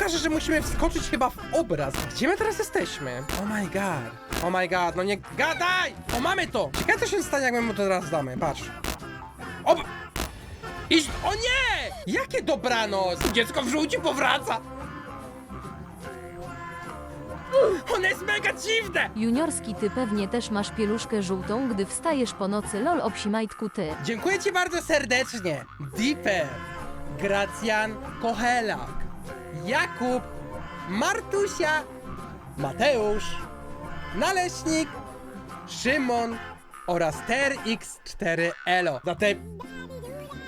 pokaże, że musimy wskoczyć chyba w obraz. Gdzie my teraz jesteśmy? Oh my god. Oh my god, no nie gadaj! O, mamy to! Ciekawe co się stanie, jak my mu to teraz damy. Patrz. O! Iść! O nie! Jakie dobranoc! Dziecko w żółci powraca! One jest mega dziwne! Juniorski ty pewnie też masz pieluszkę żółtą, gdy wstajesz po nocy lol obsimajtku ty. Dziękuję ci bardzo serdecznie. Dipper, Gracjan Kochelak, Jakub, Martusia, Mateusz, Naleśnik, Szymon oraz TRX4Elo za te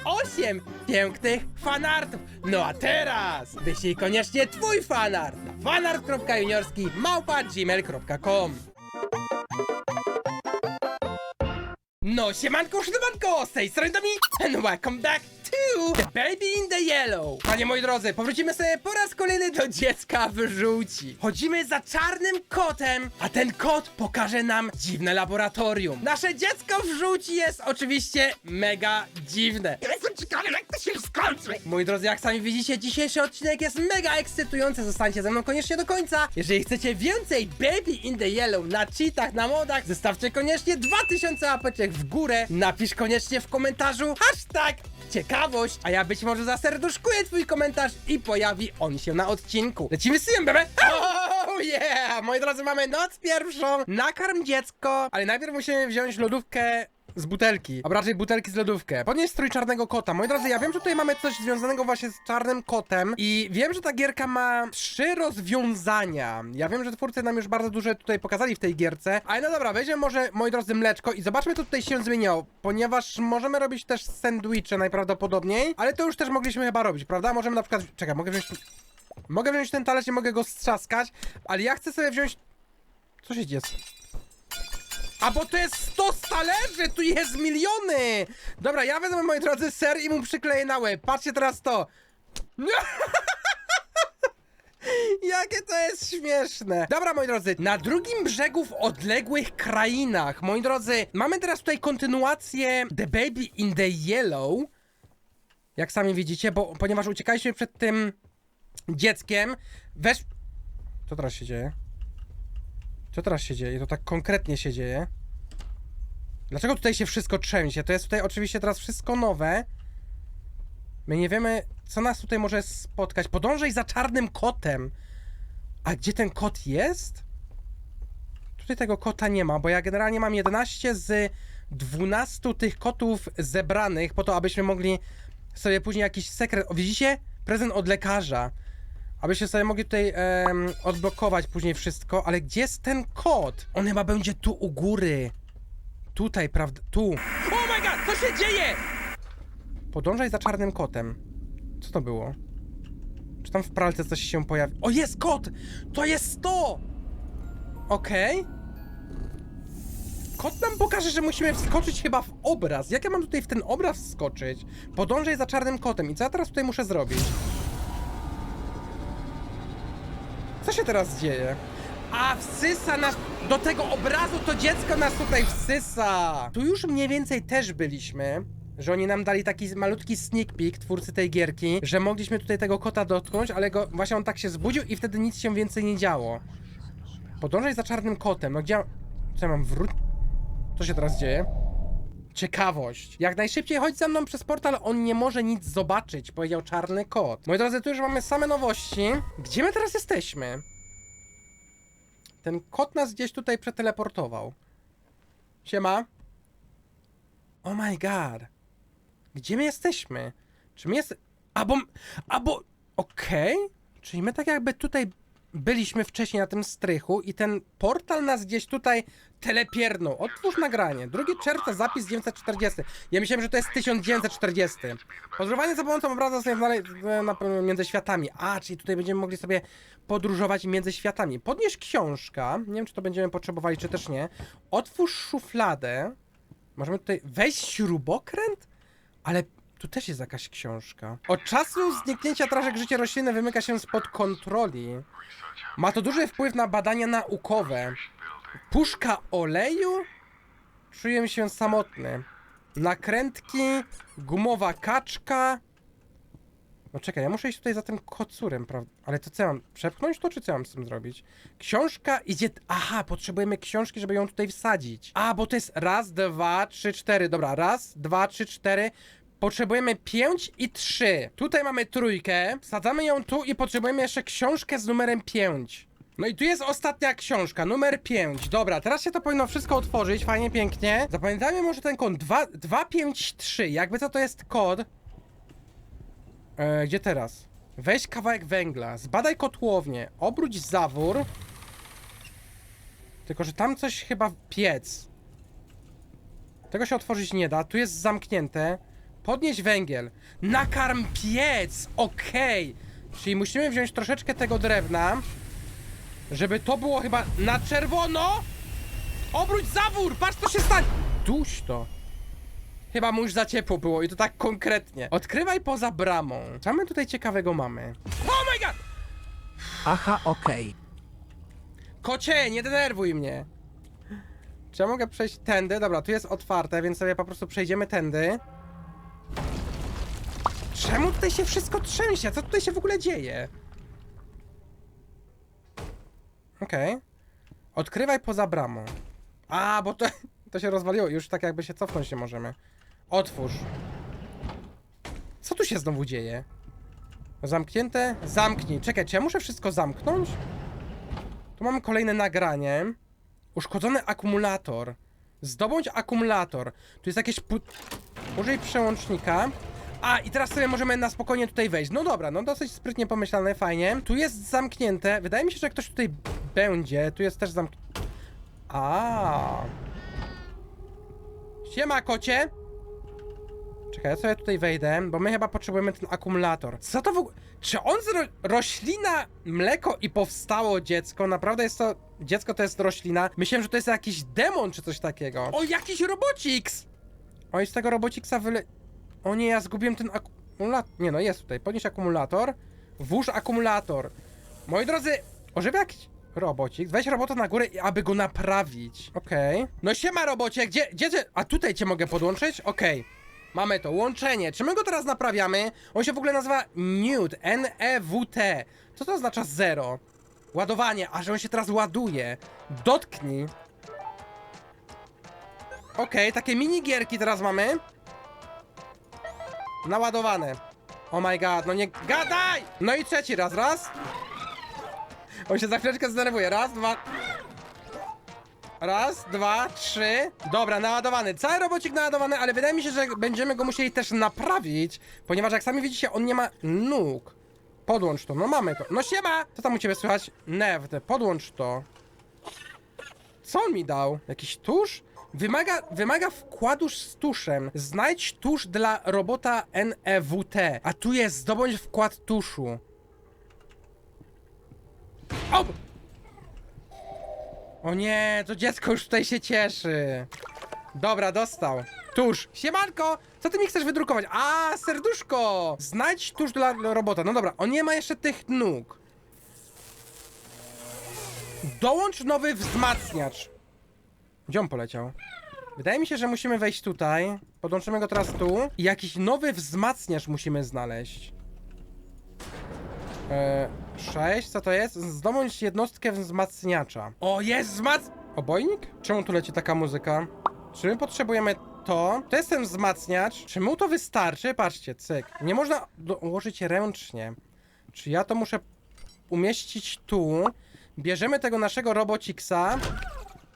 8 pięknych fanartów. No a teraz wyślij koniecznie twój fanart. na fanart.juniorski małpa gmail.com No siemanko, sztymanko, z tej strony Dominik. And welcome back The Baby in the Yellow. Panie moi drodzy, powrócimy sobie po raz kolejny do dziecka w żółci. Chodzimy za czarnym kotem, a ten kot pokaże nam dziwne laboratorium. Nasze dziecko w żółci jest oczywiście mega dziwne. Ciekawy, jak to się skończy. Moi drodzy, jak sami widzicie, dzisiejszy odcinek jest mega ekscytujący. Zostańcie ze mną koniecznie do końca. Jeżeli chcecie więcej Baby in the Yellow na cheatach, na modach, zostawcie koniecznie 2000 łapeczek w górę. Napisz koniecznie w komentarzu hashtag ciekawość, a ja być może zaserduszkuję twój komentarz i pojawi on się na odcinku. Lecimy z tym, bebe! Oh yeah! Moi drodzy, mamy noc pierwszą. Nakarm dziecko, ale najpierw musimy wziąć lodówkę z butelki, a raczej butelki z lodówkę. Podnieść strój czarnego kota. Moi drodzy, ja wiem, że tutaj mamy coś związanego właśnie z czarnym kotem i wiem, że ta gierka ma trzy rozwiązania. Ja wiem, że twórcy nam już bardzo dużo tutaj pokazali w tej gierce, ale no dobra, weźmiemy może, moi drodzy, mleczko i zobaczmy, co tutaj się zmieniło, ponieważ możemy robić też sandwiche najprawdopodobniej, ale to już też mogliśmy chyba robić, prawda? Możemy na przykład, czekaj, mogę wziąć, mogę wziąć ten talerz i mogę go strzaskać, ale ja chcę sobie wziąć, co się dzieje? A bo to jest 100 talerzy, tu jest miliony! Dobra, ja wezmę, moi drodzy, ser i mu przykleję na łeb. Patrzcie teraz to. Jakie to jest śmieszne. Dobra, moi drodzy, na drugim brzegu w odległych krainach, moi drodzy, mamy teraz tutaj kontynuację The Baby in the Yellow. Jak sami widzicie, bo ponieważ uciekaliśmy przed tym dzieckiem, wesz... Co teraz się dzieje? Co teraz się dzieje? To tak konkretnie się dzieje. Dlaczego tutaj się wszystko trzęsie? To jest tutaj oczywiście teraz wszystko nowe. My nie wiemy, co nas tutaj może spotkać. Podążaj za czarnym kotem. A gdzie ten kot jest? Tutaj tego kota nie ma, bo ja generalnie mam 11 z 12 tych kotów zebranych, po to, abyśmy mogli sobie później jakiś sekret. O, widzicie? Prezent od lekarza. Abyście sobie mogli tutaj em, odblokować później wszystko, ale gdzie jest ten kod? On chyba będzie tu u góry. Tutaj, prawda? Tu. Oh my god, co się dzieje? Podążaj za czarnym kotem. Co to było? Czy tam w pralce coś się pojawi? O, jest kot! To jest to! Okej. Kot nam pokaże, że musimy wskoczyć chyba w obraz. Jak ja mam tutaj w ten obraz wskoczyć? Podążaj za czarnym kotem. I co ja teraz tutaj muszę zrobić? Co się teraz dzieje? A, wsysa nas do tego obrazu, to dziecko nas tutaj wsysa. Tu już mniej więcej też byliśmy. Że oni nam dali taki malutki sneak peek, twórcy tej gierki, że mogliśmy tutaj tego kota dotknąć, ale go, właśnie on tak się zbudził i wtedy nic się więcej nie działo. Podążaj za czarnym kotem, no gdzie... Co ja mam wróć? Co się teraz dzieje? Ciekawość. Jak najszybciej chodź za mną przez portal, on nie może nic zobaczyć, powiedział czarny kot. Moi drodzy, tu już mamy same nowości. Gdzie my teraz jesteśmy? Ten kot nas gdzieś tutaj przeteleportował. Siema. Oh my god. Gdzie my jesteśmy? Czy my jest... Albo... Albo... Okej. Czyli my tak jakby tutaj byliśmy wcześniej na tym strychu i ten portal nas gdzieś tutaj telepiernął. Otwórz nagranie. 2 czerwca, zapis 940. Ja myślałem, że to jest 1940. Podróżowanie za pomocą obrazu sobie dalej e, między światami. A, czyli tutaj będziemy mogli sobie podróżować między światami. Podnieś książka. Nie wiem, czy to będziemy potrzebowali, czy też nie. Otwórz szufladę. Możemy tutaj wejść śrubokręt? Ale tu też jest jakaś książka. Od czasu zniknięcia traszek życie roślinne wymyka się spod kontroli. Ma to duży wpływ na badania naukowe. Puszka oleju? Czuję się samotny. Nakrętki, gumowa kaczka. No czekaj, ja muszę iść tutaj za tym kocurem, prawda? Ale to co ja mam? Przepchnąć to, czy co ja mam z tym zrobić? Książka idzie... Aha, potrzebujemy książki, żeby ją tutaj wsadzić. A, bo to jest raz, dwa, trzy, cztery. Dobra, raz, dwa, trzy, cztery. Potrzebujemy pięć i trzy. Tutaj mamy trójkę, wsadzamy ją tu i potrzebujemy jeszcze książkę z numerem pięć. No i tu jest ostatnia książka, numer 5. Dobra, teraz się to powinno wszystko otworzyć, fajnie, pięknie. Zapamiętajmy może ten kod 2, 253, jakby co to jest kod. E, gdzie teraz? Weź kawałek węgla, zbadaj kotłownię, obróć zawór. Tylko, że tam coś chyba piec. Tego się otworzyć nie da, tu jest zamknięte. Podnieś węgiel. Nakarm piec, okej. Czyli musimy wziąć troszeczkę tego drewna. Żeby to było chyba na czerwono! Obróć zawór! Patrz co się stanie! Duś to! Chyba mu już za ciepło było i to tak konkretnie. Odkrywaj poza bramą. Co my tutaj ciekawego mamy? Oh my god! Aha, okej. Kocie, nie denerwuj mnie! Czy ja mogę przejść tędy? Dobra, tu jest otwarte, więc sobie po prostu przejdziemy tędy. Czemu tutaj się wszystko trzęsie? Co tutaj się w ogóle dzieje? Okej. Odkrywaj poza bramą. A, bo to, to się rozwaliło. Już tak jakby się cofnąć nie możemy. Otwórz. Co tu się znowu dzieje? Zamknięte? Zamknij. Czekaj, czy ja muszę wszystko zamknąć? Tu mamy kolejne nagranie. Uszkodzony akumulator. Zdobądź akumulator. Tu jest jakieś pu... Użyj przełącznika. A, i teraz sobie możemy na spokojnie tutaj wejść. No dobra, no dosyć sprytnie pomyślane, fajnie. Tu jest zamknięte. Wydaje mi się, że ktoś tutaj będzie. Tu jest też zamknięte. A. Siema, kocie! Czekaj, ja sobie tutaj wejdę, bo my chyba potrzebujemy ten akumulator. Co to w ogóle... Czy on z ro... roślina mleko i powstało dziecko? Naprawdę jest to... Dziecko to jest roślina. Myślałem, że to jest jakiś demon czy coś takiego. O, jakiś robociks! O, i z tego robociksa wyle... O nie, ja zgubiłem ten akumulator. Nie no, jest tutaj. Podnieś akumulator. Włóż akumulator. Moi drodzy, ożywia jakiś robocik. Weź robota na górę, aby go naprawić. Okej. No siema robocie, gdzie, gdzie ty... A tutaj cię mogę podłączyć? Okej. Mamy to, łączenie. Czy my go teraz naprawiamy? On się w ogóle nazywa NEWT, N-E-W-T. Co to oznacza zero? Ładowanie, a że on się teraz ładuje. Dotknij. Okej, takie mini gierki teraz mamy. Naładowane. Oh my god, no nie gadaj! No i trzeci raz, raz. On się za chwileczkę zdenerwuje. Raz, dwa. Raz, dwa, trzy. Dobra, naładowany. Cały robocik naładowany, ale wydaje mi się, że będziemy go musieli też naprawić, ponieważ jak sami widzicie, on nie ma nóg. Podłącz to, no mamy to. No siema! Co tam u ciebie słychać? Newt, podłącz to. Co on mi dał? Jakiś tusz? Wymaga, wymaga wkładu z tuszem. Znajdź tusz dla robota NEWT. A tu jest zdobądź wkład tuszu. O! O nie, to dziecko już tutaj się cieszy. Dobra, dostał. Tusz. Siemanko! Co ty mi chcesz wydrukować? A, serduszko! Znajdź tusz dla robota. No dobra, on nie ma jeszcze tych nóg. Dołącz nowy wzmacniacz. Gdzie on poleciał? Wydaje mi się, że musimy wejść tutaj. Podłączymy go teraz tu. I jakiś nowy wzmacniacz musimy znaleźć. Eee, 6, co to jest? Zdobądź jednostkę wzmacniacza. O, jest wzmac... Obojnik? Czemu tu leci taka muzyka? Czy my potrzebujemy to? To jest ten wzmacniacz. Czy mu to wystarczy? Patrzcie, cyk. Nie można dołożyć ręcznie. Czy ja to muszę umieścić tu? Bierzemy tego naszego robociksa.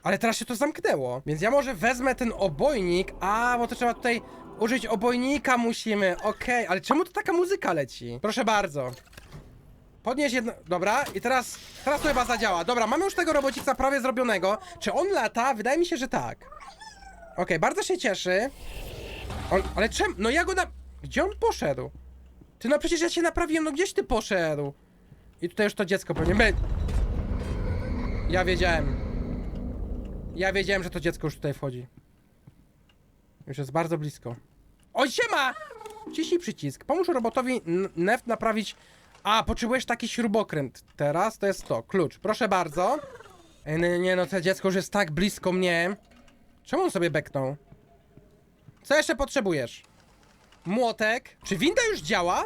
Ale teraz się to zamknęło. Więc ja może wezmę ten obojnik. A, bo to trzeba tutaj użyć obojnika musimy. Okej, ale czemu to taka muzyka leci? Proszę bardzo. Podnieś jedno... Dobra, i teraz... Teraz to chyba zadziała. Dobra, mamy już tego robocika prawie zrobionego. Czy on lata? Wydaje mi się, że tak. Okej, bardzo się cieszy. On... Ale czemu? No ja go na... Gdzie on poszedł? Ty no przecież ja cię naprawiłem, no gdzieś ty poszedł? I tutaj już to dziecko pewnie... My... Ja wiedziałem. Ja wiedziałem, że to dziecko już tutaj wchodzi. Już jest bardzo blisko. Oj, siema! Ciśnij przycisk. Pomóż robotowi Neft naprawić... A, potrzebujesz taki śrubokręt. Teraz to jest to, klucz. Proszę bardzo. Ej, nie, nie, no to dziecko już jest tak blisko mnie. Czemu on sobie beknął? Co jeszcze potrzebujesz? Młotek. Czy winda już działa?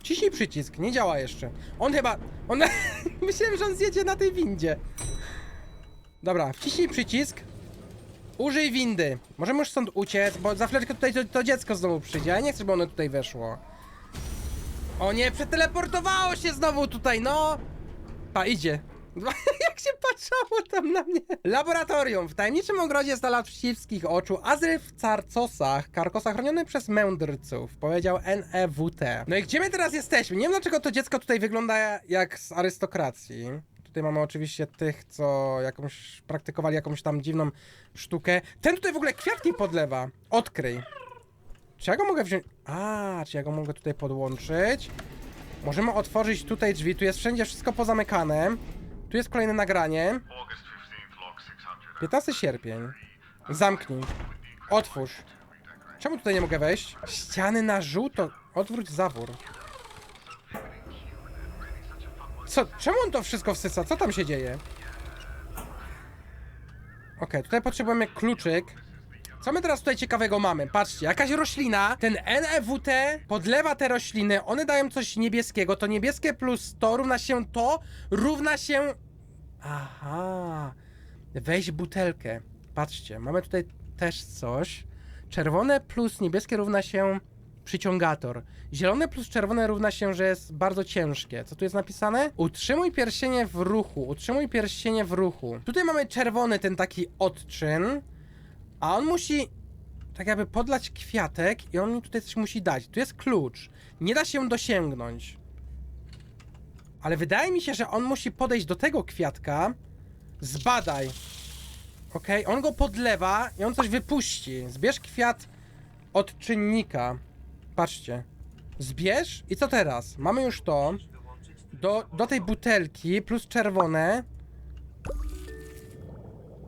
Wciśnij przycisk, nie działa jeszcze. On chyba... On... Myślałem, że on zjedzie na tej windzie. Dobra, wciśnij przycisk. Użyj windy. Możemy już stąd uciec, bo za chwileczkę tutaj to, to dziecko znowu przyjdzie. Ja nie chcę, żeby ono tutaj weszło. O nie, przeteleportowało się znowu tutaj, no! Pa, idzie. Jak się patrzało tam na mnie. Laboratorium. W tajemniczym ogrodzie Stalawściwskich oczu Azryl w Carcosach, Karkosa chroniony przez mędrców, powiedział NEWT. No i gdzie my teraz jesteśmy? Nie wiem dlaczego to dziecko tutaj wygląda jak z arystokracji. Tutaj mamy oczywiście tych, co jakąś praktykowali jakąś tam dziwną sztukę. Ten tutaj w ogóle kwiatki podlewa. Odkryj. Czy ja go mogę wziąć? A, czy ja go mogę tutaj podłączyć? Możemy otworzyć tutaj drzwi, tu jest wszędzie wszystko pozamykane. Tu jest kolejne nagranie. 15 sierpień. Zamknij. Otwórz. Czemu tutaj nie mogę wejść? Ściany na żółto. Odwróć zawór. Co? Czemu on to wszystko wsysa? Co tam się dzieje? Okej, tutaj potrzebujemy kluczyk. Co my teraz tutaj ciekawego mamy? Patrzcie, jakaś roślina, ten NEWT podlewa te rośliny, one dają coś niebieskiego, to niebieskie plus to równa się to, równa się... Aha, weź butelkę. Patrzcie, mamy tutaj też coś. Czerwone plus niebieskie równa się przyciągator. Zielone plus czerwone równa się, że jest bardzo ciężkie. Co tu jest napisane? Utrzymuj pierścienie w ruchu, utrzymuj pierścienie w ruchu. Tutaj mamy czerwony ten taki odczyn, a on musi tak jakby podlać kwiatek i on mi tutaj coś musi dać. Tu jest klucz. Nie da się dosięgnąć. Ale wydaje mi się, że on musi podejść do tego kwiatka. Zbadaj. Okej, on go podlewa i on coś wypuści. Zbierz kwiat od czynnika. Patrzcie. Zbierz i co teraz? Mamy już to. Do, do tej butelki plus czerwone.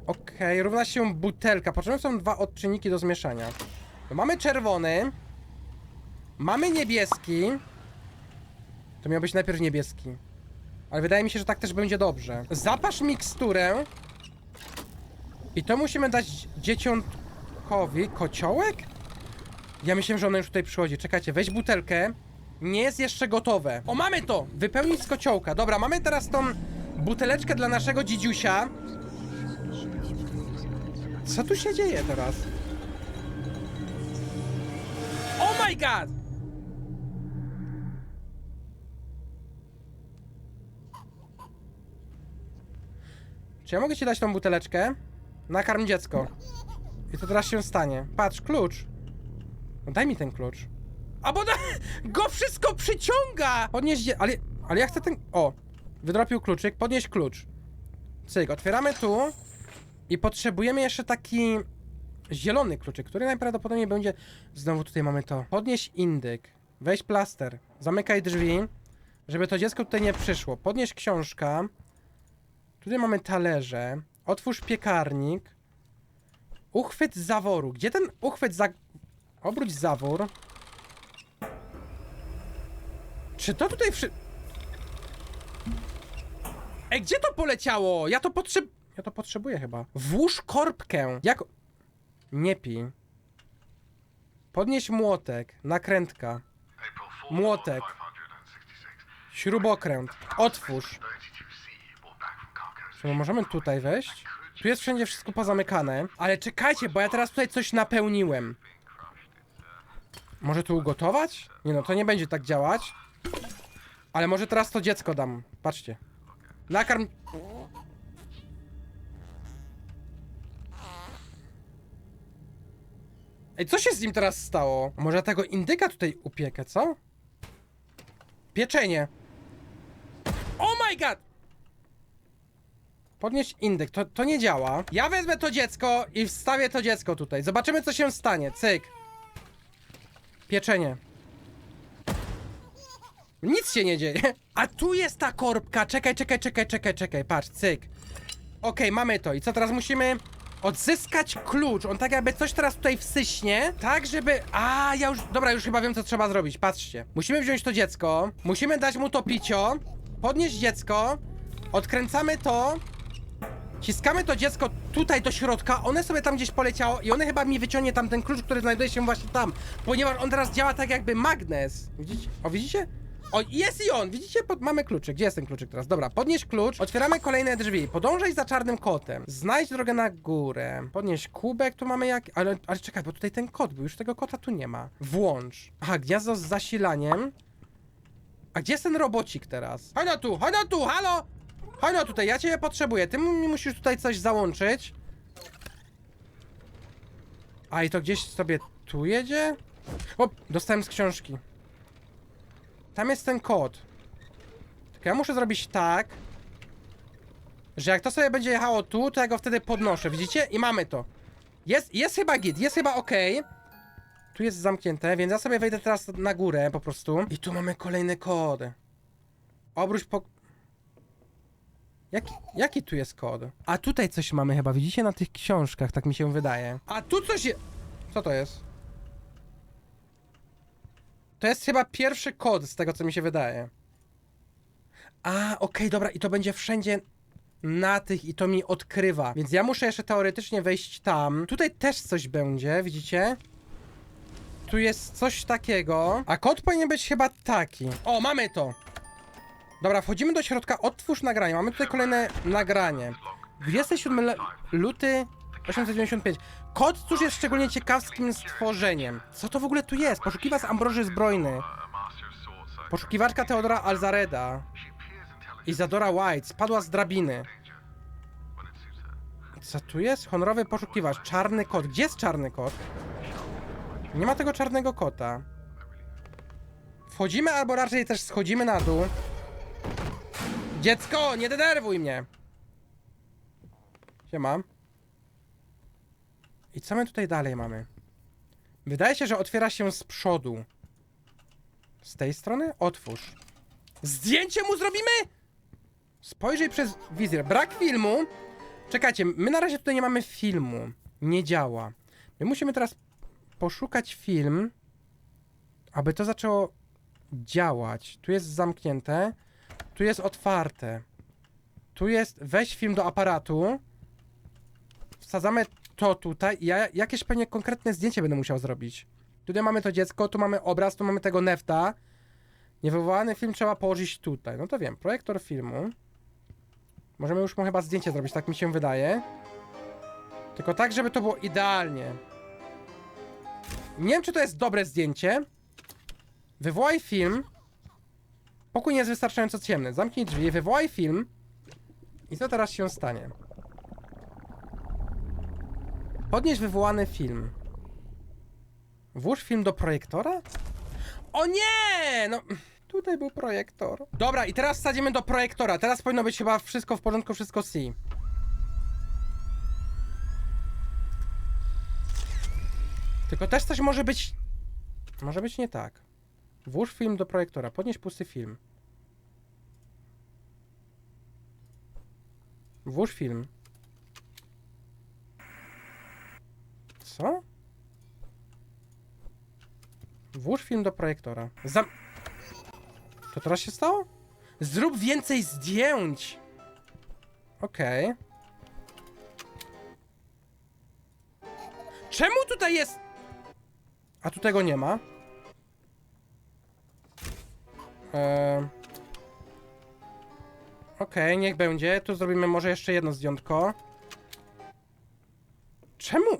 Okej, równa się butelka. Potrzebne są dwa odczynniki do zmieszania. Mamy czerwony. Mamy niebieski. To miał być najpierw niebieski. Ale wydaje mi się, że tak też będzie dobrze. Zapasz miksturę. I to musimy dać dzieciątkowi. Kociołek? Ja myślałem, że ono już tutaj przychodzi. Czekajcie, weź butelkę. Nie jest jeszcze gotowe. O, mamy to! Wypełnić z kociołka. Dobra, mamy teraz tą buteleczkę dla naszego dzidziusia. Co tu się dzieje teraz? Oh my god! Czy ja mogę ci dać tą buteleczkę? Nakarm dziecko. I to teraz się stanie. Patrz, klucz. No daj mi ten klucz. A bo na... go wszystko przyciąga! Podnieś. Ale, ale ja chcę ten... O! Wydropił kluczyk, podnieś klucz. Cyk, otwieramy tu. I potrzebujemy jeszcze taki zielony kluczyk, który najprawdopodobniej będzie... Znowu tutaj mamy to. Podnieś indyk. Weź plaster. Zamykaj drzwi, żeby to dziecko tutaj nie przyszło. Podnieś książka. Tutaj mamy talerze. Otwórz piekarnik. Uchwyt zaworu. Gdzie ten uchwyt za... Obróć zawór. Czy to tutaj wszy... Ej, gdzie to poleciało? Ja to potrzeb... Ja to potrzebuję chyba. Włóż korbkę. Jak... Nie pij. Podnieś młotek. Nakrętka. Młotek. Śrubokręt. Otwórz. Czy my możemy tutaj wejść? Tu jest wszędzie wszystko pozamykane. Ale czekajcie, bo ja teraz tutaj coś napełniłem. Może tu ugotować? Nie no, to nie będzie tak działać. Ale może teraz to dziecko dam. Patrzcie. Nakarm... Ej, co się z nim teraz stało? Może tego indyka tutaj upiekę, co? Pieczenie. Oh my god! Podnieść indyk, to, to nie działa. Ja wezmę to dziecko i wstawię to dziecko tutaj. Zobaczymy, co się stanie. Cyk. Pieczenie. Nic się nie dzieje. A tu jest ta korbka. Czekaj, czekaj, czekaj, czekaj, czekaj. Patrz, cyk. Okej, mamy to. I co teraz musimy? Odzyskać klucz. On tak jakby coś teraz tutaj wsyśnie, tak żeby... A, ja już... Dobra, już chyba wiem, co trzeba zrobić. Patrzcie. Musimy wziąć to dziecko. Musimy dać mu to picio. Podnieść dziecko. Odkręcamy to. Ciskamy to dziecko tutaj do środka, one sobie tam gdzieś poleciało i one chyba mi wyciągnie tam ten klucz, który znajduje się właśnie tam. Ponieważ on teraz działa tak jakby magnes. Widzicie? O, widzicie? O, jest i on! Widzicie? Pod, mamy kluczyk. Gdzie jest ten kluczyk teraz? Dobra, podnieś klucz. Otwieramy kolejne drzwi. Podążaj za czarnym kotem. Znajdź drogę na górę. Podnieś kubek, tu mamy jak... Ale, ale czekaj, bo tutaj ten kot był. Już tego kota tu nie ma. Włącz. Aha, gniazdo z zasilaniem. A gdzie jest ten robocik teraz? Chodź no tu, chodź no tu, halo! Chodź no tutaj, ja ciebie potrzebuję. Ty mi musisz tutaj coś załączyć. A i to gdzieś sobie tu jedzie? O, dostałem z książki. Tam jest ten kod. Tylko ja muszę zrobić tak, że jak to sobie będzie jechało tu, to ja go wtedy podnoszę, widzicie? I mamy to. Jest, jest chyba git, jest chyba ok. Tu jest zamknięte, więc ja sobie wejdę teraz na górę po prostu. I tu mamy kolejny kod. Obróć po... Jaki, jaki tu jest kod? A tutaj coś mamy chyba, widzicie na tych książkach, tak mi się wydaje. A tu coś je... Co to jest? To jest chyba pierwszy kod z tego, co mi się wydaje. A, okej, dobra, i to będzie wszędzie na tych i to mi odkrywa. Więc ja muszę jeszcze teoretycznie wejść tam. Tutaj też coś będzie, widzicie? Tu jest coś takiego. A kod powinien być chyba taki. O, mamy to! Dobra, wchodzimy do środka, otwórz nagranie. Mamy tutaj kolejne nagranie. 27 le- luty 895. Kod cóż jest szczególnie ciekawskim stworzeniem. Co to w ogóle tu jest? Poszukiwa z Ambroży Zbrojny. Poszukiwaczka Teodora Alzareda. Izadora White spadła z drabiny. Co tu jest? Honorowy poszukiwacz. Czarny kot. Gdzie jest czarny kot? Nie ma tego czarnego kota. Wchodzimy albo raczej też schodzimy na dół. Dziecko, nie denerwuj mnie! Siema. I co my tutaj dalej mamy? Wydaje się, że otwiera się z przodu. Z tej strony? Otwórz. Zdjęcie mu zrobimy? Spojrzyj przez wizjer. Brak filmu. Czekajcie, my na razie tutaj nie mamy filmu. Nie działa. My musimy teraz poszukać film, aby to zaczęło działać. Tu jest zamknięte. Tu jest otwarte. Tu jest weź film do aparatu. Wsadzamy to tutaj. Ja jakieś pewnie konkretne zdjęcie będę musiał zrobić. Tutaj mamy to dziecko, tu mamy obraz, tu mamy tego nefta. Niewywołany film trzeba położyć tutaj. No to wiem, projektor filmu. Możemy już mu chyba zdjęcie zrobić, tak mi się wydaje. Tylko tak, żeby to było idealnie. Nie wiem, czy to jest dobre zdjęcie. Wywołaj film. Pokój nie jest wystarczająco ciemny. Zamknij drzwi, wywołaj film. I co teraz się stanie? Podnieś wywołany film. Włóż film do projektora? O nie! No, tutaj był projektor. Dobra, i teraz wsadzimy do projektora. Teraz powinno być chyba wszystko w porządku, wszystko C. Tylko też coś może być... Może być nie tak. Włóż film do projektora. Podnieś pusty film. Włóż film. Co? Włóż film do projektora. Zam... To teraz się stało? Zrób więcej zdjęć! Okej. Czemu tutaj jest... A tu tego nie ma? Okej, niech będzie. Tu zrobimy może jeszcze jedno zdjątko. Czemu?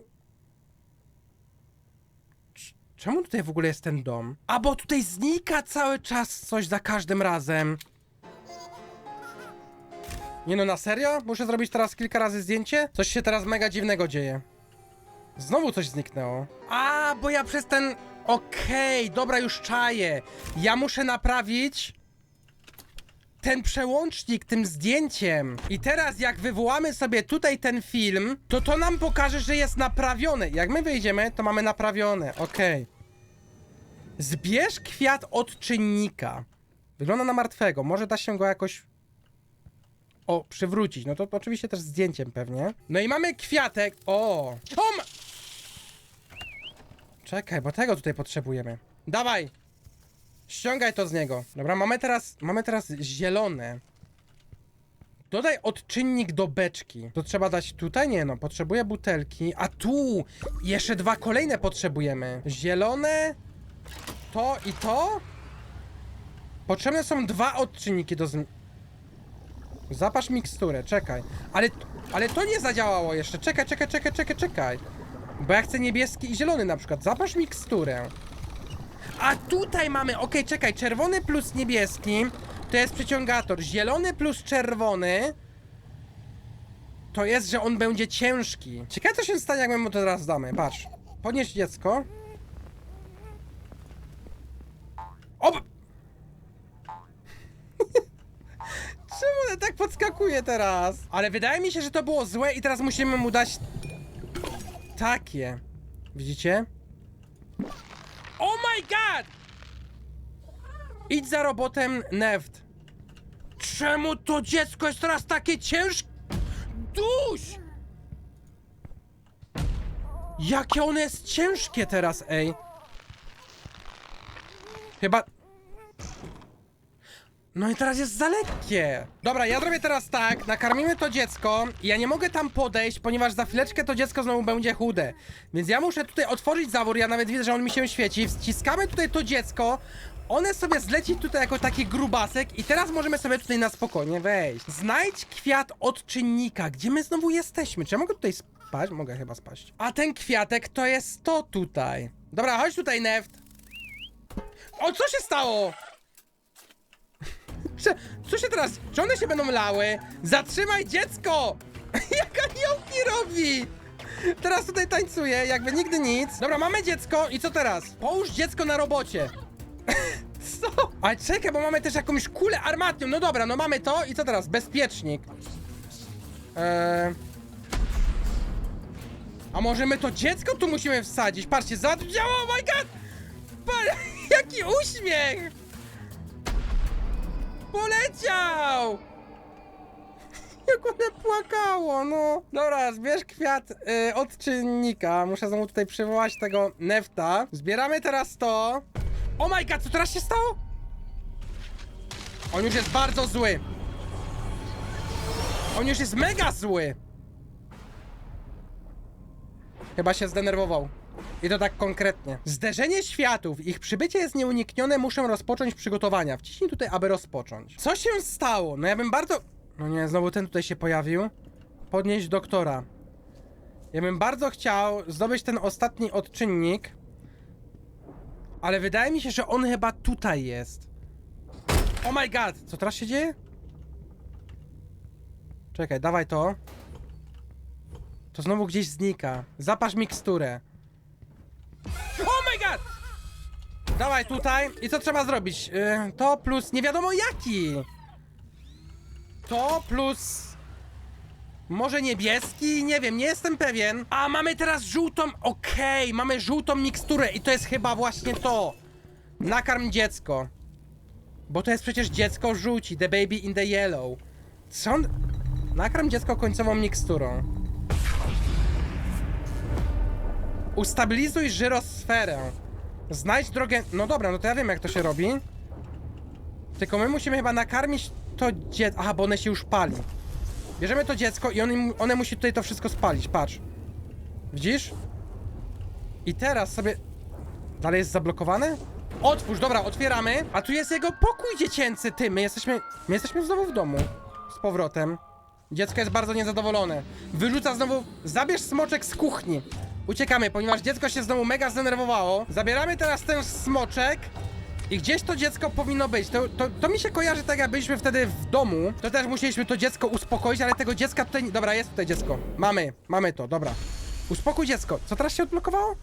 Cz- Czemu tutaj w ogóle jest ten dom? A bo tutaj znika cały czas coś za każdym razem. Nie no, na serio? Muszę zrobić teraz kilka razy zdjęcie? Coś się teraz mega dziwnego dzieje. Znowu coś zniknęło. A, bo ja przez ten... Okej, dobra, już czaję. Ja muszę naprawić ten przełącznik tym zdjęciem. I teraz jak wywołamy sobie tutaj ten film, to to nam pokaże, że jest naprawione. Jak my wyjdziemy, to mamy naprawione. Okej. Zbierz kwiat od czynnika. Wygląda na martwego. Może da się go jakoś... O, przywrócić. No to, oczywiście też zdjęciem pewnie. No i mamy kwiatek. O! Tom! Czekaj, bo tego tutaj potrzebujemy. Dawaj! Ściągaj to z niego. Dobra, mamy teraz, mamy teraz zielone. Dodaj odczynnik do beczki. To trzeba dać tutaj? Nie no, potrzebuję butelki. A tu! Jeszcze dwa kolejne potrzebujemy. Zielone. To i to. Potrzebne są dwa odczynniki do zmi... Zapasz miksturę, czekaj. Ale, ale to nie zadziałało jeszcze. Czekaj, czekaj, czekaj, czekaj, czekaj. Bo ja chcę niebieski i zielony na przykład. Zapasz miksturę. A tutaj mamy, okej, czekaj, czerwony plus niebieski to jest przyciągator. Zielony plus czerwony to jest, że on będzie ciężki. Ciekawe co się stanie, jak my mu to teraz damy. Patrz. Podnieś dziecko. O! Czemu on tak podskakuje teraz? Ale wydaje mi się, że to było złe i teraz musimy mu dać takie. Widzicie? Oh my god! Idź za robotem Neft. Czemu to dziecko jest teraz takie ciężkie? Duś! Jakie ono jest ciężkie teraz, ej. Chyba... No i teraz jest za lekkie. Dobra, ja zrobię teraz tak, nakarmimy to dziecko i ja nie mogę tam podejść, ponieważ za chwileczkę to dziecko znowu będzie chude. Więc ja muszę tutaj otworzyć zawór, ja nawet widzę, że on mi się świeci. Wciskamy tutaj to dziecko, one sobie zleci tutaj jako taki grubasek i teraz możemy sobie tutaj na spokojnie wejść. Znajdź kwiat odczynnika, gdzie my znowu jesteśmy? Czy ja mogę tutaj spać? Mogę chyba spaść. A ten kwiatek to jest to tutaj. Dobra, chodź tutaj, Neft. O, co się stało? Czy, co się teraz? Czy one się będą lały? Zatrzymaj dziecko! Jak aniołki robi! Teraz tutaj tańcuje, jakby nigdy nic. Dobra, mamy dziecko i co teraz? Połóż dziecko na robocie. Co? Ale czekaj, bo mamy też jakąś kulę armatnią. No dobra, no mamy to i co teraz? Bezpiecznik. Eee... A może my to dziecko tu musimy wsadzić? Patrzcie, zadziałało, oh my god! Pa- jaki uśmiech! Poleciał! Jak one płakało, no. Dobra, zbierz kwiat y. Muszę znowu tutaj przywołać tego nefta. Zbieramy teraz to. Oh my god, co teraz się stało? On już jest bardzo zły. On już jest mega zły. Chyba się zdenerwował. I to tak konkretnie. Zderzenie światów. Ich przybycie jest nieuniknione, muszę rozpocząć przygotowania. Wciśnij tutaj, aby rozpocząć. Co się stało? No ja bym bardzo... No nie, znowu ten tutaj się pojawił. Podnieść doktora. Ja bym bardzo chciał zdobyć ten ostatni odczynnik. Ale wydaje mi się, że on chyba tutaj jest. Oh my god! Co teraz się dzieje? Czekaj, dawaj to. To znowu gdzieś znika. Zapasz miksturę. Oh my god! Dawaj tutaj. I co trzeba zrobić? Yy, to plus nie wiadomo jaki. To plus... Może niebieski? Nie wiem, nie jestem pewien. A mamy teraz żółtą... Okej, mamy żółtą miksturę i to jest chyba właśnie to. Nakarm dziecko. Bo to jest przecież dziecko żółci, the baby in the yellow. Co on... Nakarm dziecko końcową miksturą. Ustabilizuj żyrosferę. Znajdź drogę... No dobra, no to ja wiem jak to się robi. Tylko my musimy chyba nakarmić to dziecko... Aha, bo one się już pali. Bierzemy to dziecko i one, musi tutaj to wszystko spalić, patrz. Widzisz? I teraz sobie... Dalej jest zablokowane? Otwórz, dobra, otwieramy. A tu jest jego pokój dziecięcy, ty. My jesteśmy... My jesteśmy znowu w domu. Z powrotem. Dziecko jest bardzo niezadowolone. Wyrzuca znowu... Zabierz smoczek z kuchni. Uciekamy, ponieważ dziecko się znowu mega zdenerwowało. Zabieramy teraz ten smoczek. I gdzieś to dziecko powinno być. To, to, to mi się kojarzy tak, jak byliśmy wtedy w domu. To też musieliśmy to dziecko uspokoić, ale tego dziecka tutaj... Dobra, jest tutaj dziecko. Mamy, mamy to, dobra. Uspokój dziecko. Co teraz się odblokowało?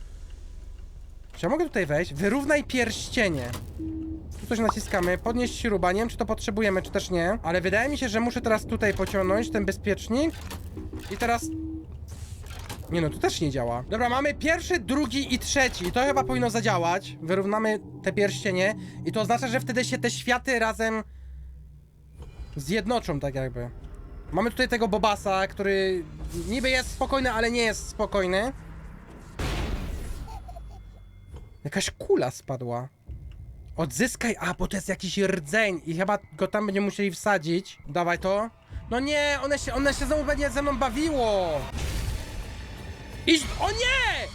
Czy ja mogę tutaj wejść? Wyrównaj pierścienie. Tu coś naciskamy, podnieść śruba. Nie wiem, czy to potrzebujemy, czy też nie. Ale wydaje mi się, że muszę teraz tutaj pociągnąć ten bezpiecznik. I teraz... Nie no, tu też nie działa. Dobra, mamy pierwszy, drugi i trzeci. To chyba powinno zadziałać. Wyrównamy te pierścienie. I to oznacza, że wtedy się te światy razem... Zjednoczą, tak jakby. Mamy tutaj tego Bobasa, który niby jest spokojny, ale nie jest spokojny. Jakaś kula spadła. Odzyskaj, a bo to jest jakiś rdzeń i chyba go tam będziemy musieli wsadzić. Dawaj to. No nie, one się, one się znowu będzie ze mną bawiło. Idź, o nie!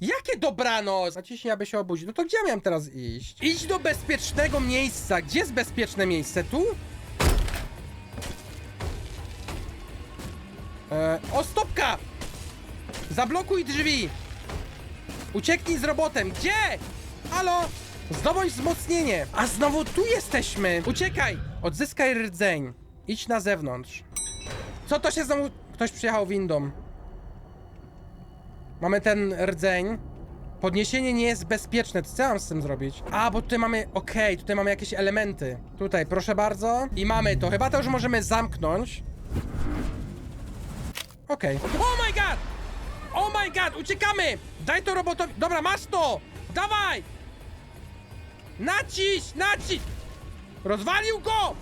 Jakie dobranoc? Naciśnij, aby się obudzić. No to gdzie miałem teraz iść? Idź do bezpiecznego miejsca. Gdzie jest bezpieczne miejsce? Tu? E, o, stopka! Zablokuj drzwi! Ucieknij z robotem. Gdzie? Halo? Zdobądź wzmocnienie. A znowu tu jesteśmy. Uciekaj. Odzyskaj rdzeń. Idź na zewnątrz. Co to się znowu... Ktoś przyjechał windą. Mamy ten rdzeń. Podniesienie nie jest bezpieczne. Co ja mam z tym zrobić? A, bo tutaj mamy... Okej, tutaj mamy jakieś elementy. Tutaj, proszę bardzo. I mamy to. Chyba to już możemy zamknąć. Okej. Oh my god! Oh my god! Uciekamy! Daj to robotowi... Dobra, masz to! Dawaj! Naciś! Naciś! Rozwalił go!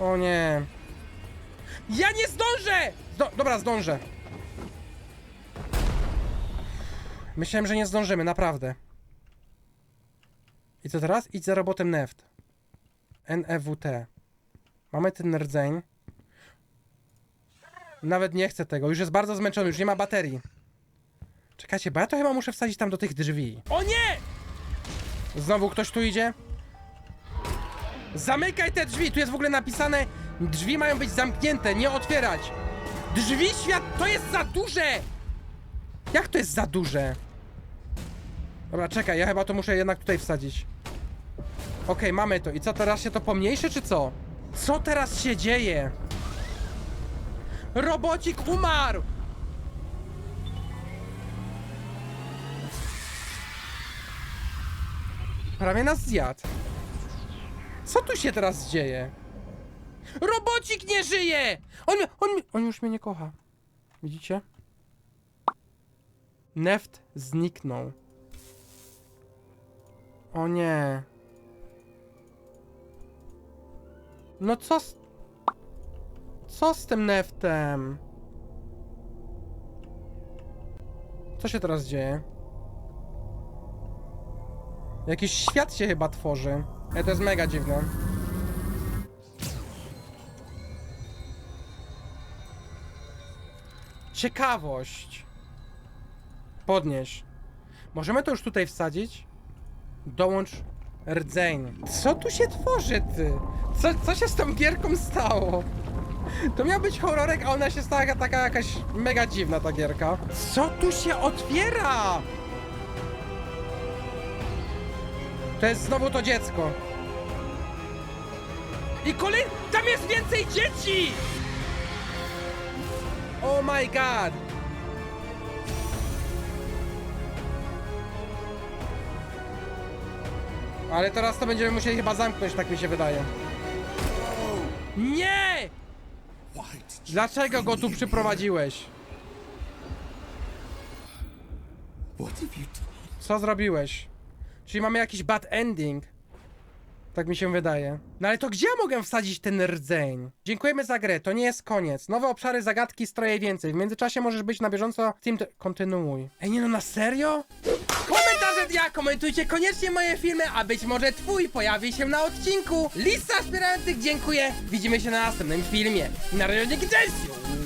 O nie. Ja nie zdążę! Zdo dobra, zdążę. Myślałem, że nie zdążymy, naprawdę. I co teraz? Idź za robotem Neft. NEWT. Mamy ten rdzeń. Nawet nie chcę tego, już jest bardzo zmęczony, już nie ma baterii. Czekajcie, bo ja to chyba muszę wsadzić tam do tych drzwi. O nie! Znowu ktoś tu idzie? Zamykaj te drzwi! Tu jest w ogóle napisane, drzwi mają być zamknięte, nie otwierać. Drzwi świat... To jest za duże! Jak to jest za duże? Dobra, czekaj, ja chyba to muszę jednak tutaj wsadzić. Okej, mamy to. I co, teraz się to pomniejszy, czy co? Co teraz się dzieje? Robocik umarł! Prawie nas zjadł. Co tu się teraz dzieje? Robocik nie żyje! On, on, on już mnie nie kocha. Widzicie? Neft zniknął. O nie. No co z... Co z tym neftem? Co się teraz dzieje? Jakiś świat się chyba tworzy. E, to jest mega dziwne. Ciekawość. Podnieś. Możemy to już tutaj wsadzić? Dołącz rdzeń. Co tu się tworzy, ty? Co, co się z tą gierką stało? To miał być horrorek, a ona się stała taka jakaś mega dziwna ta gierka. Co tu się otwiera? To jest znowu to dziecko. I kolej... Tam jest więcej dzieci! Oh my god! Ale teraz to będziemy musieli chyba zamknąć, tak mi się wydaje. Nie! Dlaczego go tu przyprowadziłeś? Co zrobiłeś? Czyli mamy jakiś bad ending. Tak mi się wydaje. No ale to gdzie ja mogę wsadzić ten rdzeń? Dziękujemy za grę, to nie jest koniec. Nowe obszary, zagadki, stroje więcej. W międzyczasie możesz być na bieżąco w tym... Kontynuuj. Ej, nie no, na serio? Komentarze dnia, komentujcie koniecznie moje filmy, a być może twój pojawi się na odcinku. Lista wspierających dziękuję. Widzimy się na następnym filmie. Na razie, dzięki, cześć!